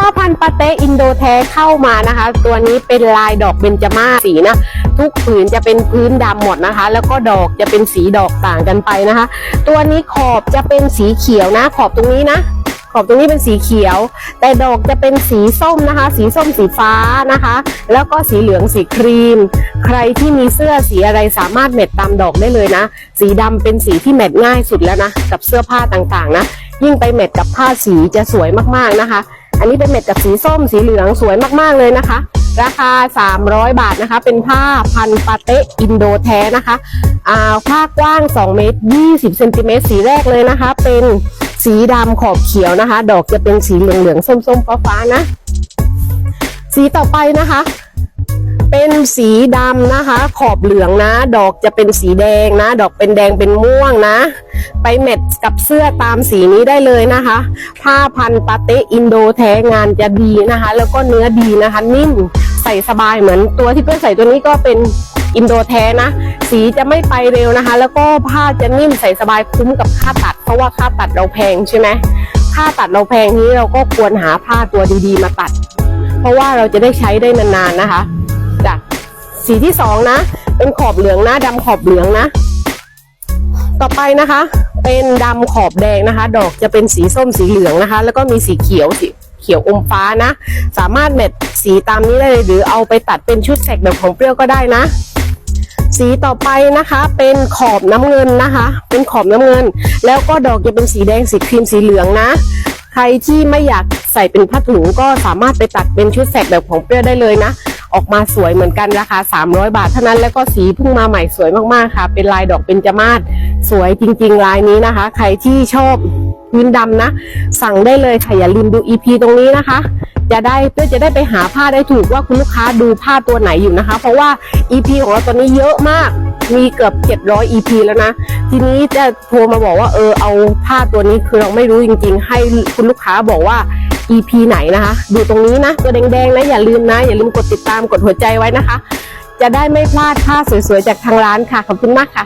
ผ้าพันปาเตอินโดแท้เข้ามานะคะ ตัวนี้เป็นลายดอกเบญจมาศสีนะ ทุกผืนจะเป็นพื้นดำหมดนะคะ แล้วก็ดอกจะเป็นสีดอกต่างกันไปนะคะ ตัวนี้ขอบจะเป็นสีเขียวนะ ขอบตรงนี้นะ ขอบตรงนี้เป็นสีเขียว แต่ดอกจะเป็นสีส้มนะคะ สีส้มสีฟ้านะคะ แล้วก็สีเหลืองสีครีม ใครที่มีเสื้อสีอะไรสามารถเม็ดตามดอกได้เลยนะ สีดำเป็นสีที่เม็ดง่ายสุดแล้วนะ กับเสื้อผ้าต่างๆนะ ยิ่งไปเม็ดกับผ้าสีจะสวยมากๆนะคะ อันนี้เป็นเม็ดกับสีส้มสีเหลืองสวยมากๆเลยนะคะ ราคา 300 บาทนะคะ เป็นผ้าพันปาเตะอินโดแท้นะคะอ่าผ้ากว้าง 2 เมตร 20เซนติเมตรสีแรกเลยนะคะ เป็นสีดำขอบเขียวนะคะ ดอกจะเป็นสีเหลืองๆส้มๆฟ้าๆนะ สีต่อไปนะคะ เป็นสีดำนะคะ ขอบเหลืองนะ ดอกจะเป็นสีแดงนะ ดอกเป็นแดงเป็นม่วงนะ ไปเม็ดกับเสื้อตามสีนี้ได้เลยนะคะผ้าพันปาเตอินโดแท้งานจะดีนะคะ แล้วก็เนื้อดีนะคะ นิ่มใส่สบายเหมือนตัวที่เพื่อนใส่ตัวนี้ก็เป็นอินโดแท้นะ สีจะไม่ไปเร็วนะคะ แล้วก็ผ้าจะนิ่มใส่สบายคุ้มกับค่าตัด เพราะว่าค่าตัดเราแพงใช่ไหมค่าตัดเราแพงนี้เราก็ควรหาผ้าตัวดีๆมาตัด เพราะว่าเราจะได้ใช้ได้นานๆนะคะ จ้ะสีที่สองนะ เป็นขอบเหลืองนะดำขอบเหลืองนะ ต่อไปนะคะ เป็นดำขอบแดงนะคะ ดอกจะเป็นสีส้มสีเหลืองนะคะ แล้วก็มีสีเขียวสีเขียวอมฟ้านะ สามารถเม็ดสีตามนี้ได้เลยหรือเอาไปตัดเป็นชุดแสกแบบของเปรี้ยวก็ได้นะ สีต่อไปนะคะ เป็นขอบน้ำเงินนะคะ เป็นขอบน้ำเงิน แล้วก็ดอกจะเป็นสีแดงสีครีมสีเหลืองนะ ใครที่ไม่อยากใส่เป็นผ้าถุงก็สามารถไปตัดเป็นชุดแสกแบบของเปรี้ยวได้เลยนะ ออกมาสวยเหมือนกันราคา 300 บาทเท่านั้นแล้วก็สีเพิ่งมาใหม่สวยมากๆค่ะ เป็นลายดอกเบญจมาศสวยจริง ๆ ลายนี้นะคะ ใครที่ชอบพื้นดำนะ สั่งได้เลยค่ะอย่าลืมดู EP ตรงนี้นะคะ จะได้เพื่อจะได้ไปหาผ้าได้ถูกว่าคุณลูกค้าดูผ้าตัวไหนอยู่นะคะ เพราะว่า EP ของเราตอนนี้เยอะมากมีเกือบ 700 EP แล้วนะ ทีนี้จะโทรมาบอกว่าเออเอาผ้าตัวนี้คือเราไม่รู้จริง ๆ ให้คุณลูกค้าบอกว่า EP ไหนนะคะ ดูตรงนี้นะตัวแดงๆนะอย่าลืมนะ อย่าลืมกดติดตามกดหัวใจไว้นะคะ จะได้ไม่พลาดผ้าสวยๆจากทางร้านค่ะ ขอบคุณมากค่ะ